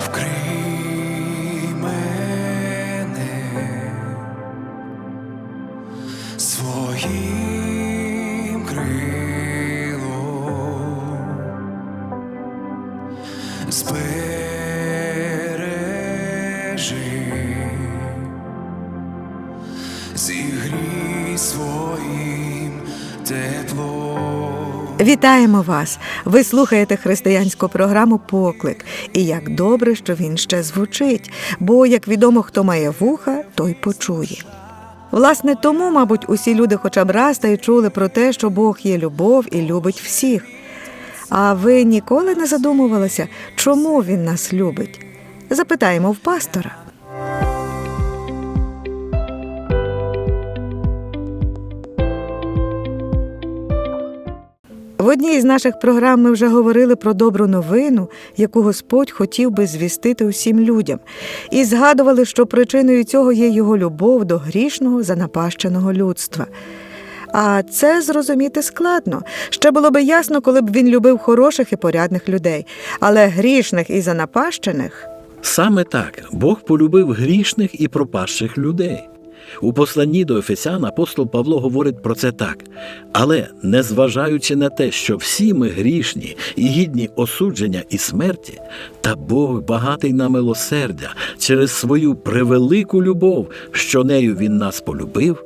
вкрий Вітаємо вас! Ви слухаєте християнську програму Поклик. І як добре, що він ще звучить, бо, як відомо, хто має вуха, той почує. Власне, тому, мабуть, усі люди хоча б раз та й чули про те, що Бог є любов і любить всіх. А ви ніколи не задумувалися, чому він нас любить? Запитаємо в пастора. В одній із наших програм ми вже говорили про добру новину, яку Господь хотів би звістити усім людям, і згадували, що причиною цього є його любов до грішного занапащеного людства. А це зрозуміти складно. Ще було би ясно, коли б він любив хороших і порядних людей, але грішних і занапащених Саме так Бог полюбив грішних і пропащих людей. У посланні до Ефесян апостол Павло говорить про це так. Але незважаючи на те, що всі ми грішні і гідні осудження і смерті, та Бог багатий на милосердя через свою превелику любов, що нею Він нас полюбив,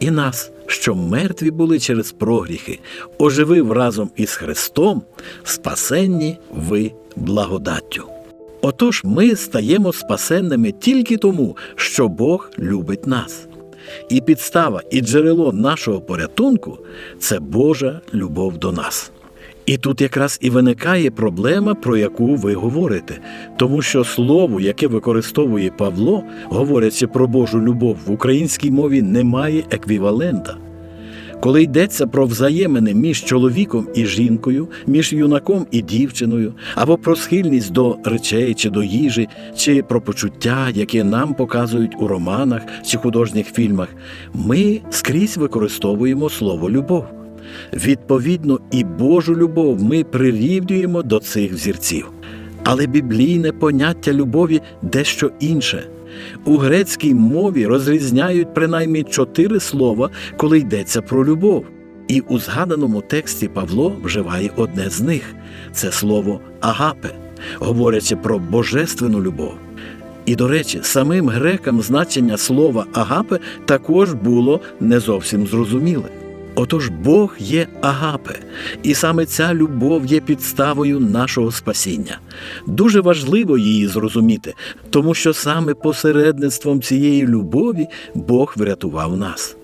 і нас, що мертві були через прогріхи, оживив разом із Христом, спасенні ви благодаттю. Отож ми стаємо спасенними тільки тому, що Бог любить нас. І підстава, і джерело нашого порятунку це Божа любов до нас. І тут якраз і виникає проблема, про яку ви говорите, тому що слово, яке використовує Павло, говорячи про Божу любов в українській мові, немає еквівалента. Коли йдеться про взаємини між чоловіком і жінкою, між юнаком і дівчиною, або про схильність до речей чи до їжі, чи про почуття, яке нам показують у романах чи художніх фільмах, ми скрізь використовуємо слово любов. Відповідно, і Божу любов ми прирівнюємо до цих взірців. Але біблійне поняття любові дещо інше. У грецькій мові розрізняють принаймні чотири слова, коли йдеться про любов. І у згаданому тексті Павло вживає одне з них це слово агапе, говорячи про божественну любов. І, до речі, самим грекам значення слова агапе також було не зовсім зрозуміле. Отож Бог є агапе, і саме ця любов є підставою нашого спасіння. Дуже важливо її зрозуміти, тому що саме посередництвом цієї любові Бог врятував нас.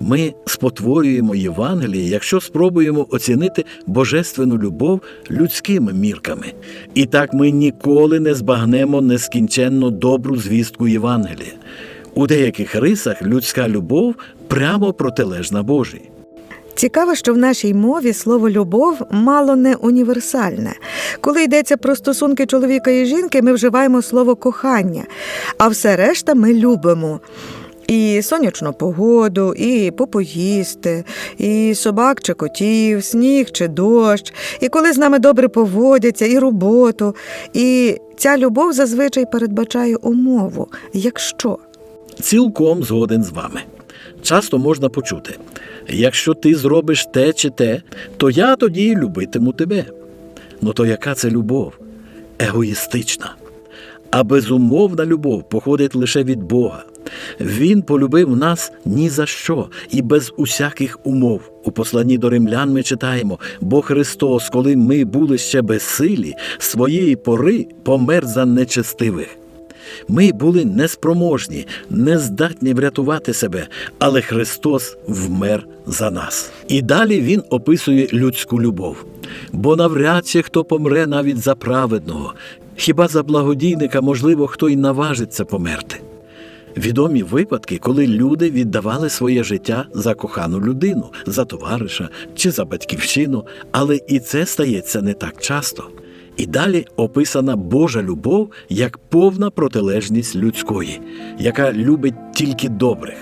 Ми спотворюємо Євангеліє, якщо спробуємо оцінити божественну любов людськими мірками. І так ми ніколи не збагнемо нескінченно добру звістку Євангелія. У деяких рисах людська любов прямо протилежна Божій. Цікаво, що в нашій мові слово любов мало не універсальне. Коли йдеться про стосунки чоловіка і жінки, ми вживаємо слово кохання, а все решта ми любимо. І сонячну погоду, і попоїсти, і собак чи котів, сніг чи дощ, і коли з нами добре поводяться, і роботу. І ця любов зазвичай передбачає умову, якщо. Цілком згоден з вами. Часто можна почути: якщо ти зробиш те чи те, то я тоді любитиму тебе. Ну то яка це любов? Егоїстична. А безумовна любов походить лише від Бога. Він полюбив нас ні за що і без усяких умов. У посланні до римлян ми читаємо, бо Христос, коли ми були ще безсилі, своєї пори помер за нечестивих. Ми були неспроможні, нездатні врятувати себе, але Христос вмер за нас. І далі Він описує людську любов. Бо навряд чи хто помре навіть за праведного, хіба за благодійника, можливо, хто й наважиться померти. Відомі випадки, коли люди віддавали своє життя за кохану людину, за товариша чи за батьківщину, але і це стається не так часто. І далі описана Божа любов як повна протилежність людської, яка любить тільки добрих.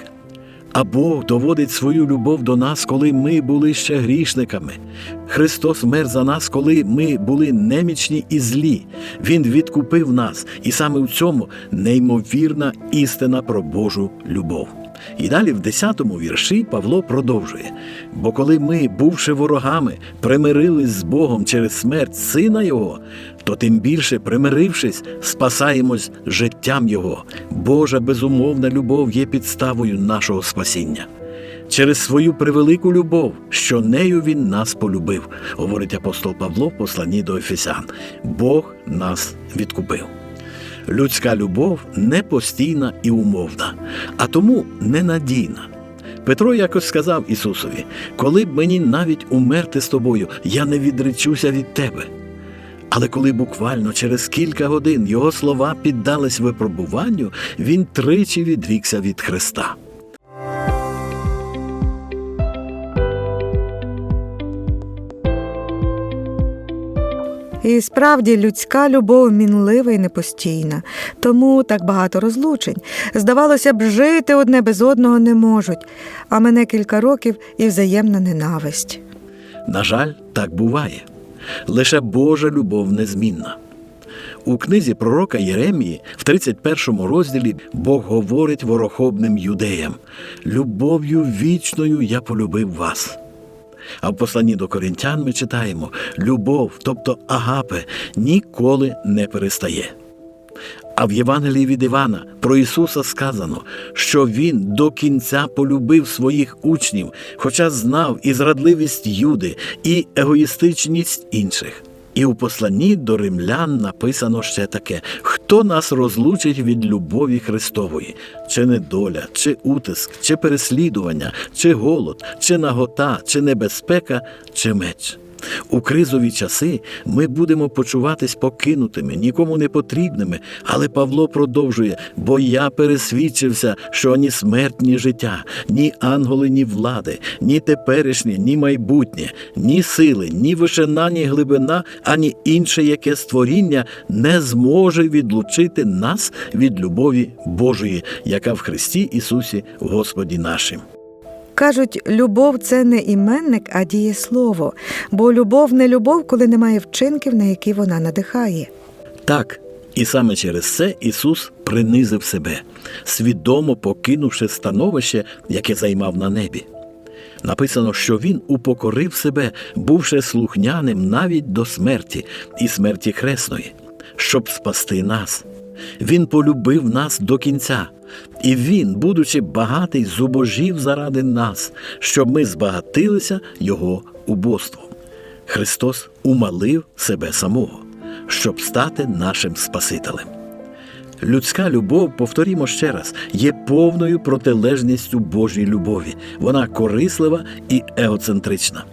А Бог доводить свою любов до нас, коли ми були ще грішниками. Христос мер за нас, коли ми були немічні і злі. Він відкупив нас, і саме в цьому неймовірна істина про Божу любов. І далі в 10-му вірші Павло продовжує: бо коли ми, бувши ворогами, примирились з Богом через смерть Сина Його, то тим більше, примирившись, спасаємось життям Його. Божа безумовна любов є підставою нашого спасіння. Через свою превелику любов, що нею він нас полюбив, говорить апостол Павло в посланні до Ефесян. Бог нас відкупив. Людська любов не постійна і умовна, а тому ненадійна. Петро якось сказав Ісусові: коли б мені навіть умерти з тобою, я не відречуся від тебе. Але коли буквально через кілька годин його слова піддались випробуванню, він тричі відрікся від Христа. І справді людська любов мінлива і непостійна, тому так багато розлучень. Здавалося б, жити одне без одного не можуть, а мене кілька років і взаємна ненависть. На жаль, так буває. Лише Божа любов незмінна. У книзі пророка Єремії в 31 розділі Бог говорить ворохобним юдеям: Любов'ю вічною я полюбив вас. А в посланні до коринтян ми читаємо: любов, тобто агапе, ніколи не перестає. А в Євангелії від Івана про Ісуса сказано, що Він до кінця полюбив своїх учнів, хоча знав і зрадливість Юди, і егоїстичність інших. І у посланні до римлян написано ще таке: хто нас розлучить від любові Христової, чи недоля, чи утиск, чи переслідування, чи голод, чи нагота, чи небезпека, чи меч. У кризові часи ми будемо почуватись покинутими, нікому не потрібними. Але Павло продовжує: бо я пересвідчився, що ні смерть, ні життя, ні ангели, ні влади, ні теперішнє, ні майбутнє, ні сили, ні вишина, ні глибина, ані інше яке створіння не зможе відлучити нас від любові Божої, яка в Христі Ісусі Господі нашим. Кажуть, любов це не іменник, а дієслово, бо любов не любов, коли немає вчинків, на які вона надихає. Так, і саме через це Ісус принизив себе, свідомо покинувши становище, яке займав на небі. Написано, що Він упокорив себе, бувши слухняним навіть до смерті і смерті хресної, щоб спасти нас. Він полюбив нас до кінця, і Він, будучи багатий, зубожів заради нас, щоб ми збагатилися Його убоством. Христос умалив себе самого, щоб стати нашим Спасителем. Людська любов, повторімо ще раз, є повною протилежністю Божій любові. Вона корислива і егоцентрична.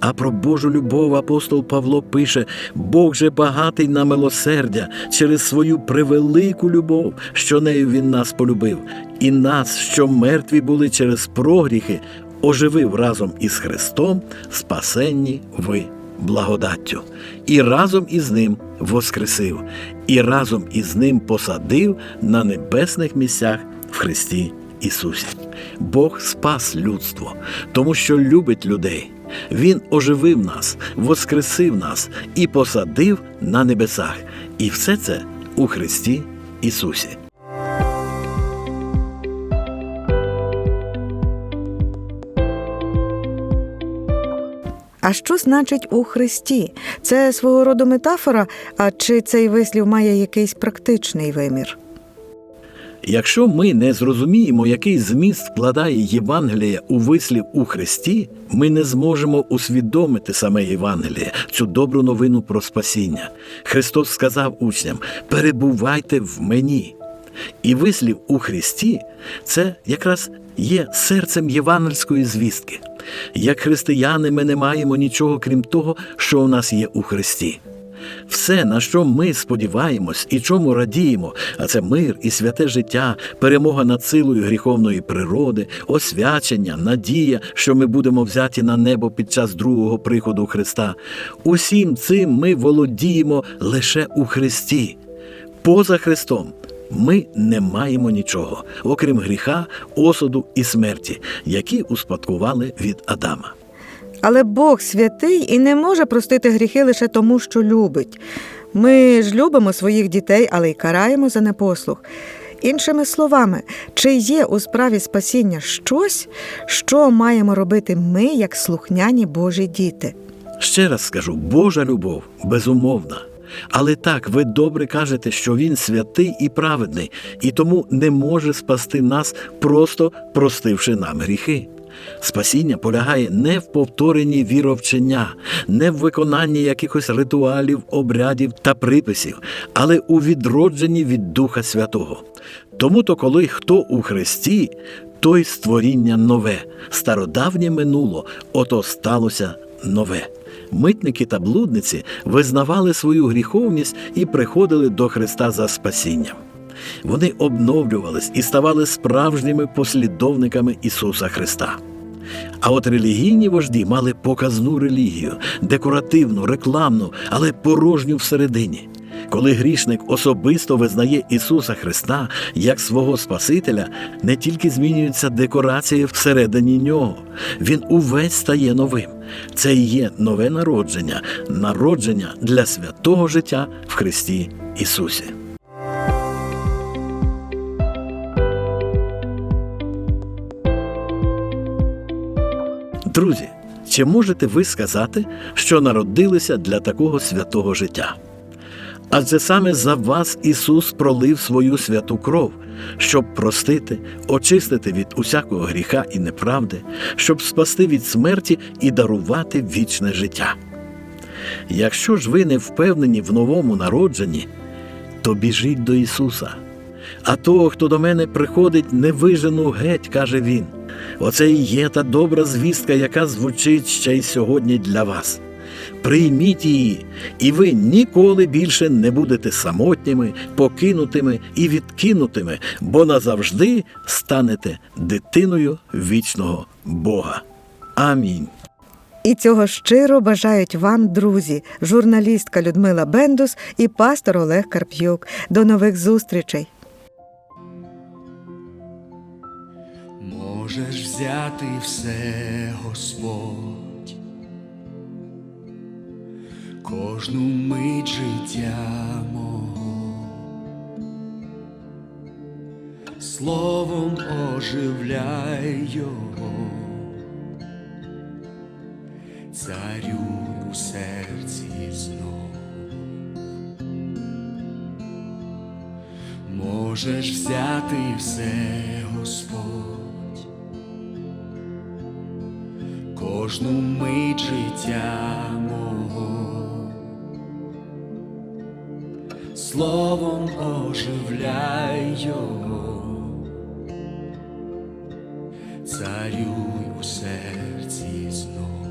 А про Божу любов апостол Павло пише: Бог же багатий на милосердя через свою превелику любов, що нею він нас полюбив, і нас, що мертві були через прогріхи, оживив разом із Христом, спасенні ви благодаттю, і разом із ним воскресив, і разом із ним посадив на небесних місцях в Христі Ісусі. Бог спас людство, тому що любить людей. Він оживив нас, воскресив нас і посадив на небесах. І все це у Христі Ісусі. А що значить у Христі? Це свого роду метафора, а чи цей вислів має якийсь практичний вимір? Якщо ми не зрозуміємо, який зміст вкладає Євангелія у вислів у Христі, ми не зможемо усвідомити саме Євангеліє, цю добру новину про спасіння. Христос сказав учням: перебувайте в мені. І вислів у Христі це якраз є серцем євангельської звістки. Як християни, ми не маємо нічого крім того, що у нас є у Христі. Все, на що ми сподіваємось і чому радіємо, а це мир і святе життя, перемога над силою гріховної природи, освячення, надія, що ми будемо взяті на небо під час другого приходу Христа. Усім цим ми володіємо лише у Христі. Поза Христом Ми не маємо нічого, окрім гріха, осуду і смерті, які успадкували від Адама. Але Бог святий і не може простити гріхи лише тому, що любить. Ми ж любимо своїх дітей, але й караємо за непослух. Іншими словами, чи є у справі спасіння щось, що маємо робити ми, як слухняні Божі діти? Ще раз скажу: Божа любов безумовна. Але так, ви добре кажете, що він святий і праведний, і тому не може спасти нас, просто простивши нам гріхи. Спасіння полягає не в повторенні віровчення, не в виконанні якихось ритуалів, обрядів та приписів, але у відродженні від Духа Святого. Тому то, коли хто у Христі, той створіння нове, стародавнє минуло, ото сталося нове. Митники та блудниці визнавали свою гріховність і приходили до Христа за спасінням. Вони обновлювались і ставали справжніми послідовниками Ісуса Христа. А от релігійні вожді мали показну релігію, декоративну, рекламну, але порожню всередині. Коли грішник особисто визнає Ісуса Христа як свого Спасителя, не тільки змінюються декорації всередині нього, він увесь стає новим. Це і є нове народження, народження для святого життя в Христі Ісусі. Друзі, чи можете ви сказати, що народилися для такого святого життя? Адже саме за вас Ісус пролив свою святу кров, щоб простити, очистити від усякого гріха і неправди, щоб спасти від смерті і дарувати вічне життя. Якщо ж ви не впевнені в новому народженні, то біжіть до Ісуса. А того, хто до мене приходить, не вижену геть, каже він. Оце і є та добра звістка, яка звучить ще й сьогодні для вас. Прийміть її, і ви ніколи більше не будете самотніми, покинутими і відкинутими, бо назавжди станете дитиною вічного Бога. Амінь. І цього щиро бажають вам, друзі, журналістка Людмила Бендус і пастор Олег Карп'юк. До нових зустрічей! Взяти все, Господь, кожну мить життя мого, словом оживляй його, царю у серці знов. Можеш взяти все, Господь, кожну мить життя мого, словом оживляй його, царюй у серці знов.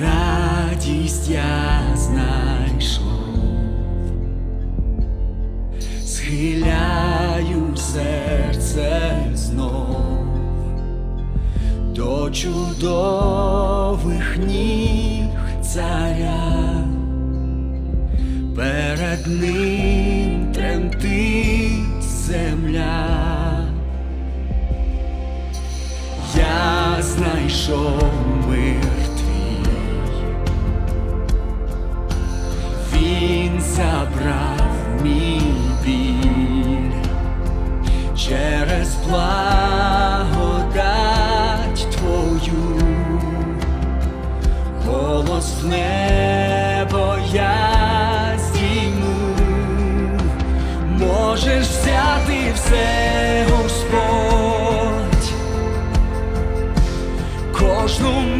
Радість я знайшов, чудових ніг царя, перед ним тремтить земля. Я знайшов мир твій, він забрав мій біль. Через благодать небо я здійму, можеш взяти все, Господь. Кожну